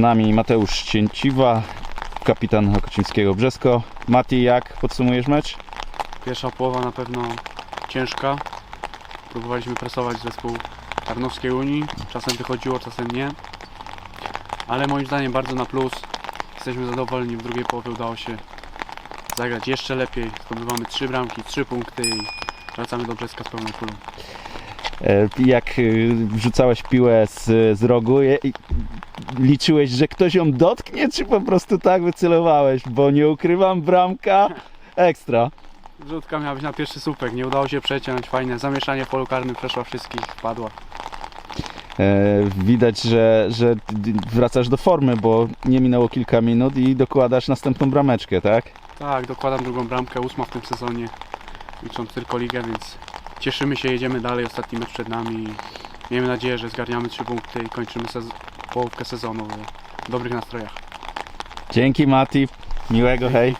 nami Mateusz Cięciwa, kapitan Okocińskiego Brzesko. Mati, jak podsumujesz mecz? Pierwsza połowa na pewno ciężka. Próbowaliśmy presować zespół Tarnowskiej Unii. Czasem wychodziło, czasem nie. Ale moim zdaniem bardzo na plus. Jesteśmy zadowoleni. W drugiej połowie udało się zagrać jeszcze lepiej. Zdobywamy trzy bramki, trzy punkty i wracamy do Brzeska z pełną kulą. E, Jak y, wrzucałeś piłę z, z rogu, i- liczyłeś, że ktoś ją dotknie, czy po prostu tak wycelowałeś? Bo nie ukrywam, bramka ekstra. Rzutka miała być na pierwszy słupek. Nie udało się przeciąć. Fajne zamieszanie w polu karnym. Przeszła wszystkich. Padła. E, Widać, że, że wracasz do formy, bo nie minęło kilka minut i dokładasz następną brameczkę, tak? Tak, dokładam drugą bramkę. Ósma w tym sezonie. Licząc tylko ligę, więc cieszymy się. Jedziemy dalej. Ostatni mecz przed nami. Miejmy nadzieję, że zgarniamy trzy punkty i kończymy sez- połówkę sezonu w dobrych nastrojach. Dzięki Mati, miłego, hej.